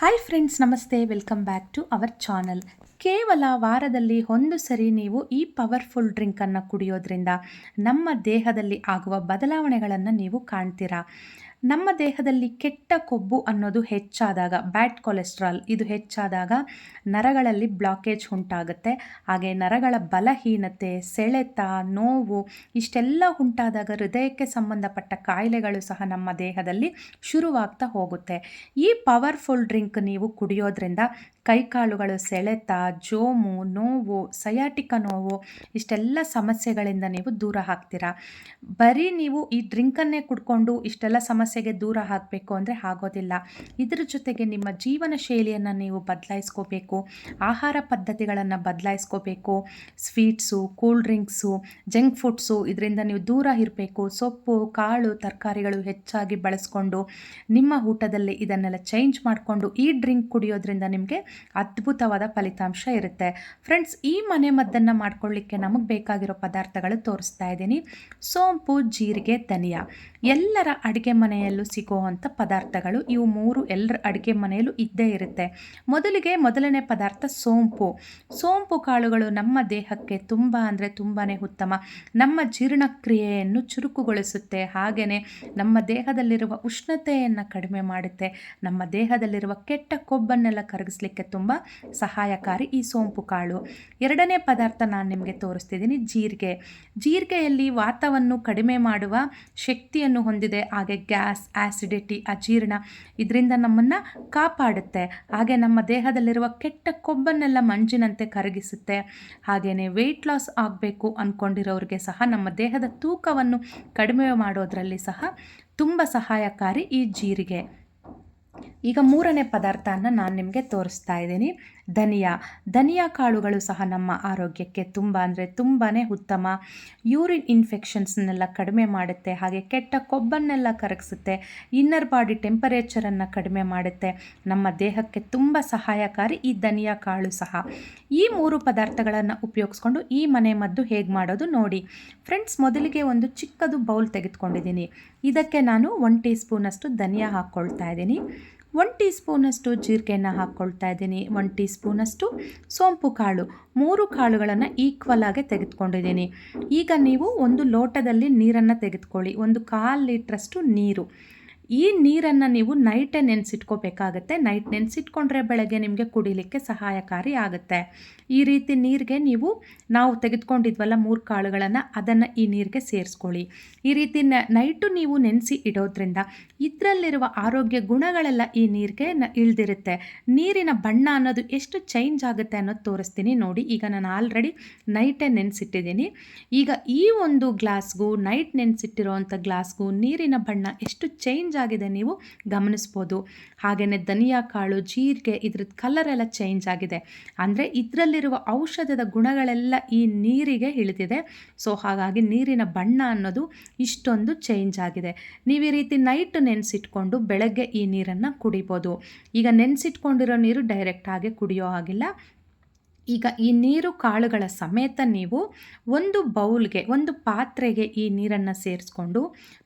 Hi friends ನಮಸ್ತೆ. Welcome back to our channel ಕೇವಲ ವಾರದಲ್ಲಿ ಒಂದು ಸರಿ ನೀವು ಈ ಪವರ್ಫುಲ್ ಡ್ರಿಂಕನ್ನು ಕುಡಿಯೋದ್ರಿಂದ ನಮ್ಮ ದೇಹದಲ್ಲಿ ಆಗುವ ಬದಲಾವಣೆಗಳನ್ನು ನೀವು ಕಾಣ್ತೀರಾ? ನಮ್ಮ ದೇಹದಲ್ಲಿ ಕೆಟ್ಟ ಕೊಬ್ಬು ಅನ್ನೋದು ಹೆಚ್ಚಾದಾಗ, ಬ್ಯಾಡ್ ಕೊಲೆಸ್ಟ್ರಾಲ್ ಇದು ಹೆಚ್ಚಾದಾಗ ನರಗಳಲ್ಲಿ ಬ್ಲಾಕೇಜ್ ಉಂಟಾಗುತ್ತೆ. ಹಾಗೆ ನರಗಳ ಬಲಹೀನತೆ, ಸೆಳೆತ, ನೋವು ಇಷ್ಟೆಲ್ಲ ಉಂಟಾದಾಗ ಹೃದಯಕ್ಕೆ ಸಂಬಂಧಪಟ್ಟ ಕಾಯಿಲೆಗಳು ಸಹ ನಮ್ಮ ದೇಹದಲ್ಲಿ ಶುರುವಾಗ್ತಾ ಹೋಗುತ್ತೆ. ಈ ಪವರ್ಫುಲ್ ಡ್ರಿಂಕ್ ನೀವು ಕುಡಿಯೋದ್ರಿಂದ ಕೈಕಾಲುಗಳು ಸೆಳೆತ, ಜೋಮು, ನೋವು, ಸಯಾಟಿಕ ನೋವು, ಇಷ್ಟೆಲ್ಲ ಸಮಸ್ಯೆಗಳಿಂದ ನೀವು ದೂರ ಹಾಕ್ತೀರಾ ಬರೀ ನೀವು ಈ ಡ್ರಿಂಕನ್ನೇ ಕುಡ್ಕೊಂಡು ಇಷ್ಟೆಲ್ಲ ಸಮಸ್ಯೆಗೆ ದೂರ ಹಾಕಬೇಕು ಅಂದರೆ ಆಗೋದಿಲ್ಲ. ಇದರ ಜೊತೆಗೆ ನಿಮ್ಮ ಜೀವನ ಶೈಲಿಯನ್ನು ನೀವು ಬದಲಾಯಿಸ್ಕೋಬೇಕು, ಆಹಾರ ಪದ್ಧತಿಗಳನ್ನು ಬದಲಾಯಿಸ್ಕೋಬೇಕು, sweets, cool drinks, junk foods ಇದರಿಂದ ನೀವು ದೂರ ಇರಬೇಕು. ಸೊಪ್ಪು, ಕಾಳು, ತರಕಾರಿಗಳು ಹೆಚ್ಚಾಗಿ ಬಳಸ್ಕೊಂಡು ನಿಮ್ಮ ಊಟದಲ್ಲಿ ಇದನ್ನೆಲ್ಲ ಚೇಂಜ್ ಮಾಡಿಕೊಂಡು ಈ ಡ್ರಿಂಕ್ ಕುಡಿಯೋದ್ರಿಂದ ನಿಮಗೆ ಅದ್ಭುತವಾದ ಫಲಿತಾಂಶ ಇರುತ್ತೆ. ಫ್ರೆಂಡ್ಸ್ ಈ ಮನೆ ಮದ್ದನ್ನು ಮಾಡ್ಕೊಳ್ಳಿಕ್ಕೆ ನಮಗೆ ಬೇಕಾಗಿರೋ ಪದಾರ್ಥಗಳು ತೋರಿಸ್ತಾ ಇದ್ದೀನಿ. ಸೋಂಪು, ಜೀರಿಗೆ, ಧನಿಯ. ಎಲ್ಲರ ಅಡುಗೆ ಮನೆಯಲ್ಲೂ ಸಿಗುವಂಥ ಪದಾರ್ಥಗಳು ಇವು ಮೂರು ಎಲ್ಲರ ಅಡುಗೆ ಮನೆಯಲ್ಲೂ ಇದ್ದೇ ಇರುತ್ತೆ. ಮೊದಲಿಗೆ ಮೊದಲನೇ ಪದಾರ್ಥ ಸೋಂಪು. ಸೋಂಪು ಕಾಳುಗಳು ನಮ್ಮ ದೇಹಕ್ಕೆ ತುಂಬ ಅಂದರೆ ತುಂಬಾ ಉತ್ತಮ. ನಮ್ಮ ಜೀರ್ಣಕ್ರಿಯೆಯನ್ನು ಚುರುಕುಗೊಳಿಸುತ್ತೆ. ಹಾಗೆಯೇ ನಮ್ಮ ದೇಹದಲ್ಲಿರುವ ಉಷ್ಣತೆಯನ್ನು ಕಡಿಮೆ ಮಾಡುತ್ತೆ. ನಮ್ಮ ದೇಹದಲ್ಲಿರುವ ಕೆಟ್ಟ ಕೊಬ್ಬನ್ನೆಲ್ಲ ಕರಗಿಸ್ಲಿಕ್ಕೆ ತುಂಬ ಸಹಾಯಕಾರಿ ಈ ಸೋಂಪು ಕಾಳು. ಎರಡನೇ ಪದಾರ್ಥ ನಾನು ನಿಮಗೆ ತೋರಿಸ್ತಿದ್ದೀನಿ ಜೀರಿಗೆ. ಜೀರಿಗೆಯಲ್ಲಿ ವಾತವನ್ನು ಕಡಿಮೆ ಮಾಡುವ ಶಕ್ತಿಯನ್ನು ಹೊಂದಿದೆ, ಹಾಗೆ ಗ್ಯಾಸ್ ಆ್ಯಸಿಡಿಟಿ ಅಜೀರ್ಣ ಇದರಿಂದ ನಮ್ಮನ್ನು ಕಾಪಾಡುತ್ತೆ. ಹಾಗೆ ನಮ್ಮ ದೇಹದಲ್ಲಿರುವ ಕೆಟ್ಟ ಕೊಬ್ಬನ್ನೆಲ್ಲ ಮಂಜಿನಂತೆ ಕರಗಿಸುತ್ತೆ. ಹಾಗೆಯೇ ವೆಯ್ಟ್ ಲಾಸ್ ಆಗಬೇಕು ಅಂದ್ಕೊಂಡಿರೋರಿಗೆ ಸಹ ನಮ್ಮ ದೇಹದ ತೂಕವನ್ನು ಕಡಿಮೆ ಮಾಡೋದರಲ್ಲಿ ಸಹ ತುಂಬ ಸಹಾಯಕಾರಿ ಈ ಜೀರಿಗೆ. ಈಗ ಮೂರನೇ ಪದಾರ್ಥನ ನಾನು ನಿಮಗೆ ತೋರಿಸ್ತಾ ಇದ್ದೀನಿ. ಧನಿಯಾ. ಧನಿಯಾ ಕಾಳುಗಳು ಸಹ ನಮ್ಮ ಆರೋಗ್ಯಕ್ಕೆ ತುಂಬ ಅಂದರೆ ತುಂಬಾ ಉತ್ತಮ. ಯೂರಿನ್ ಇನ್ಫೆಕ್ಷನ್ಸ್ನೆಲ್ಲ ಕಡಿಮೆ ಮಾಡುತ್ತೆ, ಹಾಗೆ ಕೆಟ್ಟ ಕೊಬ್ಬನ್ನೆಲ್ಲ ಕರಗಿಸುತ್ತೆ, ಇನ್ನರ್ ಬಾಡಿ ಟೆಂಪರೇಚರನ್ನು ಕಡಿಮೆ ಮಾಡುತ್ತೆ, ನಮ್ಮ ದೇಹಕ್ಕೆ ತುಂಬ ಸಹಾಯಕಾರಿ ಈ ಧನಿಯಾ ಕಾಳು ಸಹ. ಈ ಮೂರು ಪದಾರ್ಥಗಳನ್ನು ಉಪಯೋಗಿಸ್ಕೊಂಡು ಈ ಮನೆ ಮದ್ದು ಹೇಗೆ ಮಾಡೋದು ನೋಡಿ. ಫ್ರೆಂಡ್ಸ್, ಮೊದಲಿಗೆ ಒಂದು ಚಿಕ್ಕದು ಬೌಲ್ ತೆಗೆದುಕೊಂಡಿದ್ದೀನಿ. ಇದಕ್ಕೆ ನಾನು ಒನ್ ಟೀ ಸ್ಪೂನಷ್ಟು ಧನಿಯಾ ಹಾಕ್ಕೊಳ್ತಾ ಇದ್ದೀನಿ. ಒನ್ ಟೀ ಸ್ಪೂನಷ್ಟು ಜೀರಿಗೆಯನ್ನು ಹಾಕ್ಕೊಳ್ತಾ ಇದ್ದೀನಿ. ಒನ್ ಟೀ ಸ್ಪೂನಷ್ಟು ಸೋಂಪು ಕಾಳು. ಮೂರು ಕಾಳುಗಳನ್ನು ಈಕ್ವಲ್ ಆಗಿ ತೆಗೆದುಕೊಂಡಿದ್ದೀನಿ. ಈಗ ನೀವು ಒಂದು ಲೋಟದಲ್ಲಿ ನೀರನ್ನು ತೆಗೆದುಕೊಳ್ಳಿ. ಒಂದು ಕಾಲು ಲೀಟ್ರಷ್ಟು ನೀರು. ಈ ನೀರನ್ನು ನೀವು ನೈಟೇ ನೆನೆಸಿಟ್ಕೋಬೇಕಾಗತ್ತೆ. ನೈಟ್ ನೆನೆಸಿಟ್ಕೊಂಡ್ರೆ ಬೆಳಗ್ಗೆ ನಿಮಗೆ ಕುಡಿಲಿಕ್ಕೆ ಸಹಾಯಕಾರಿ ಆಗುತ್ತೆ. ಈ ರೀತಿ ನೀರಿಗೆ ನೀವು, ನಾವು ತೆಗೆದುಕೊಂಡಿದ್ವಲ್ಲ ಮೂರು ಕಾಳುಗಳನ್ನು, ಅದನ್ನು ಈ ನೀರಿಗೆ ಸೇರಿಸ್ಕೊಳ್ಳಿ. ಈ ರೀತಿ ನೈಟು ನೀವು ನೆನೆಸಿ ಇಡೋದ್ರಿಂದ ಇದರಲ್ಲಿರುವ ಆರೋಗ್ಯ ಗುಣಗಳೆಲ್ಲ ಈ ನೀರಿಗೆ ಇಳ್ದಿರುತ್ತೆ. ನೀರಿನ ಬಣ್ಣ ಅನ್ನೋದು ಎಷ್ಟು ಚೇಂಜ್ ಆಗುತ್ತೆ ಅನ್ನೋದು ತೋರಿಸ್ತೀನಿ ನೋಡಿ. ಈಗ ನಾನು ಆಲ್ರೆಡಿ ನೈಟೇ ನೆನೆಸಿಟ್ಟಿದ್ದೀನಿ. ಈಗ ಈ ಒಂದು ಗ್ಲಾಸ್ಗೂ ನೈಟ್ ನೆನೆಸಿಟ್ಟಿರೋವಂಥ ಗ್ಲಾಸ್ಗೂ ನೀರಿನ ಬಣ್ಣ ಎಷ್ಟು ಚೇಂಜ್ ಆಗಿದೆ ನೀವು ಗಮನಿಸ್ಬೋದು. ಹಾಗೆಯೇ ಧನಿಯಾ ಕಾಳು, ಜೀರಿಗೆ ಇದ್ರದ್ದು ಕಲರ್ ಎಲ್ಲ ಚೇಂಜ್ ಆಗಿದೆ. ಅಂದರೆ ಇದರಲ್ಲಿರುವ ಔಷಧದ ಗುಣಗಳೆಲ್ಲ ಈ ನೀರಿಗೆ ಇಳಿದಿದೆ. ಸೊ ಹಾಗಾಗಿ ನೀರಿನ ಬಣ್ಣ ಅನ್ನೋದು ಇಷ್ಟೊಂದು ಚೇಂಜ್ ಆಗಿದೆ. ನೀವು ಈ ರೀತಿ ನೈಟ್ ನೆನೆಸಿಟ್ಕೊಂಡು ಬೆಳಗ್ಗೆ ಈ ನೀರನ್ನು ಕುಡಿಬೋದು. ಈಗ ನೆನೆಸಿಟ್ಕೊಂಡಿರೋ ನೀರು ಡೈರೆಕ್ಟ್ ಆಗಿ ಕುಡಿಯೋ ಹಾಗಿಲ್ಲ. ಈಗ ಈ ನೀರು ಕಾಳುಗಳ ಸಮೇತ ನೀವು ಒಂದು ಬೌಲ್ಗೆ, ಒಂದು ಪಾತ್ರೆಗೆ ಈ ನೀರನ್ನು ಸೇರಿಸ್ಕೊಂಡು,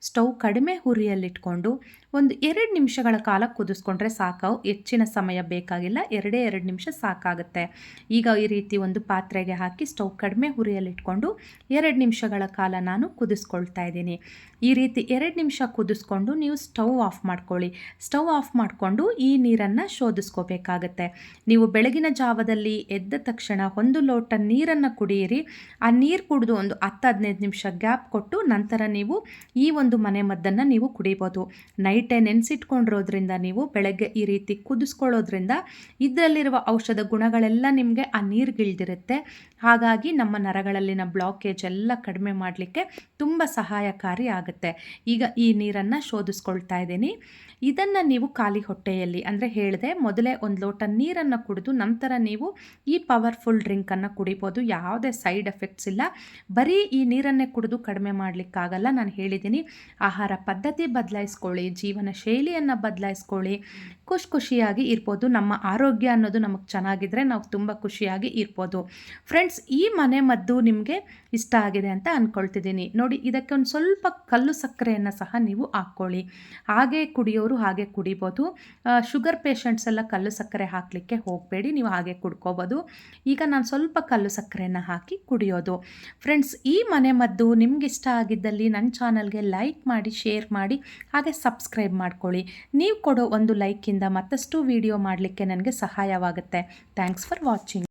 ಸ್ಟವ್ ಕಡಿಮೆ ಹುರಿಯಲ್ಲಿಟ್ಕೊಂಡು, ಒಂದು ಎರಡು ನಿಮಿಷಗಳ ಕಾಲ ಕುದಿಸ್ಕೊಂಡ್ರೆ ಸಾಕು. ಹೆಚ್ಚಿನ ಸಮಯ ಬೇಕಾಗಿಲ್ಲ, ಎರಡೇ ಎರಡು ನಿಮಿಷ ಸಾಕಾಗುತ್ತೆ. ಈಗ ಈ ರೀತಿ ಒಂದು ಪಾತ್ರೆಗೆ ಹಾಕಿ, ಸ್ಟವ್ ಕಡಿಮೆ ಹುರಿಯಲ್ಲಿಟ್ಕೊಂಡು, ಎರಡು ನಿಮಿಷಗಳ ಕಾಲ ನಾನು ಕುದಿಸ್ಕೊಳ್ತಾ ಇದ್ದೀನಿ. ಈ ರೀತಿ ಎರಡು ನಿಮಿಷ ಕುದಿಸ್ಕೊಂಡು ನೀವು ಸ್ಟವ್ ಆಫ್ ಮಾಡ್ಕೊಳ್ಳಿ. ಸ್ಟವ್ ಆಫ್ ಮಾಡಿಕೊಂಡು ಈ ನೀರನ್ನು ಶೋಧಿಸ್ಕೋಬೇಕಾಗತ್ತೆ. ನೀವು ಬೆಳಗಿನ ಜಾವದಲ್ಲಿ ಎದ್ದ ತಕ್ಷಣ ಒಂದು ಲೋಟ ನೀರನ್ನು ಕುಡಿಯಿರಿ. ಆ ನೀರು ಕುಡಿದು ಒಂದು ಹತ್ತು ಹದಿನೈದು ನಿಮಿಷ ಗ್ಯಾಪ್ ಕೊಟ್ಟು ನಂತರ ನೀವು ಈ ಒಂದು ಮನೆ ಮದ್ದನ್ನು ನೀವು ಕುಡಿಬೋದು. ನೈಟ್ ನೆನೆಸಿಟ್ಕೊಂಡಿರೋದ್ರಿಂದ ನೀವು ಬೆಳಗ್ಗೆ ಈ ರೀತಿ ಕುದಿಸ್ಕೊಳ್ಳೋದ್ರಿಂದ ಇದರಲ್ಲಿರುವ ಔಷಧ ಗುಣಗಳೆಲ್ಲ ನಿಮಗೆ ಆ ನೀರುಗಿಳ್ದಿರುತ್ತೆ. ಹಾಗಾಗಿ ನಮ್ಮ ನರಗಳಲ್ಲಿನ ಬ್ಲಾಕೇಜ್ ಎಲ್ಲ ಕಡಿಮೆ ಮಾಡಲಿಕ್ಕೆ ತುಂಬ ಸಹಾಯಕಾರಿ ಆಗುತ್ತೆ. ಈಗ ಈ ನೀರನ್ನು ಶೋಧಿಸ್ಕೊಳ್ತಾ ಇದ್ದೀನಿ. ಇದನ್ನು ನೀವು ಖಾಲಿ ಹೊಟ್ಟೆಯಲ್ಲಿ, ಅಂದರೆ ಹೇಳಿದೆ ಮೊದಲೇ ಒಂದು ಲೋಟ ನೀರನ್ನು ಕುಡಿದು ನಂತರ ನೀವು ಈ ಪವರ್ಫುಲ್ ಡ್ರಿಂಕನ್ನು ಕುಡಿಬೋದು. ಯಾವುದೇ ಸೈಡ್ ಎಫೆಕ್ಟ್ಸ್ ಇಲ್ಲ. ಬರೀ ಈ ನೀರನ್ನೇ ಕುಡಿದು ಕಡಿಮೆ ಮಾಡಲಿಕ್ಕಾಗಲ್ಲ. ನಾನು ಹೇಳಿದ್ದೀನಿ, ಆಹಾರ ಪದ್ಧತಿ ಬದಲಾಯಿಸ್ಕೊಳ್ಳಿ, ಜೀವನ ಶೈಲಿಯನ್ನು ಬದಲಾಯಿಸ್ಕೊಳ್ಳಿ. ಖುಷಿ ಖುಷಿಯಾಗಿ ಇರ್ಬೋದು. ನಮ್ಮ ಆರೋಗ್ಯ ಅನ್ನೋದು ನಮಗೆ ಚೆನ್ನಾಗಿದ್ದರೆ ನಾವು ತುಂಬ ಖುಷಿಯಾಗಿ ಇರ್ಬೋದು. ಫ್ರೆಂಡ್ಸ್, ಈ ಮನೆ ಮದ್ದು ನಿಮಗೆ ಇಷ್ಟ ಆಗಿದೆ ಅಂತ ಅಂದ್ಕೊಳ್ತಿದ್ದೀನಿ ನೋಡಿ, ಇದಕ್ಕೆ ಒಂದು ಸ್ವಲ್ಪ ಕಲ್ಲು ಸಕ್ಕರೆಯನ್ನು ಸಹ ನೀವು ಹಾಕ್ಕೊಳ್ಳಿ. ಹಾಗೆ ಕುಡಿಯೋರು ಹಾಗೆ ಕುಡಿಬೋದು. ಶುಗರ್ ಪೇಷಂಟ್ಸ್ ಎಲ್ಲ ಕಲ್ಲು ಸಕ್ಕರೆ ಹಾಕಲಿಕ್ಕೆ ಹೋಗಬೇಡಿ, ನೀವು ಹಾಗೆ ಕುಡ್ಕೋಬೋದು. ಈಗ ನಾನು ಸ್ವಲ್ಪ ಕಲ್ಲು ಸಕ್ಕರೆಯನ್ನು ಹಾಕಿ ಕುಡಿಯೋದು. ಫ್ರೆಂಡ್ಸ್, ಈ ಮನೆ ಮದ್ದು ನಿಮ್ಗೆ ಇಷ್ಟ ಆಗಿದ್ದಲ್ಲಿ ನನ್ನ ಚಾನಲ್ಗೆ ಲೈಕ್ ಮಾಡಿ, ಶೇರ್ ಮಾಡಿ, ಹಾಗೆ ಸಬ್ಸ್ಕ್ರೈಬ್ ಮಾಡ್ಕೊಳ್ಳಿ. ನೀವು ಕೊಡೋ ಒಂದು ಲೈಕಿಂದ ಮತ್ತಷ್ಟು ವಿಡಿಯೋ ಮಾಡಲಿಕ್ಕೆ ನನಗೆ ಸಹಾಯವಾಗುತ್ತೆ. Thanks for watching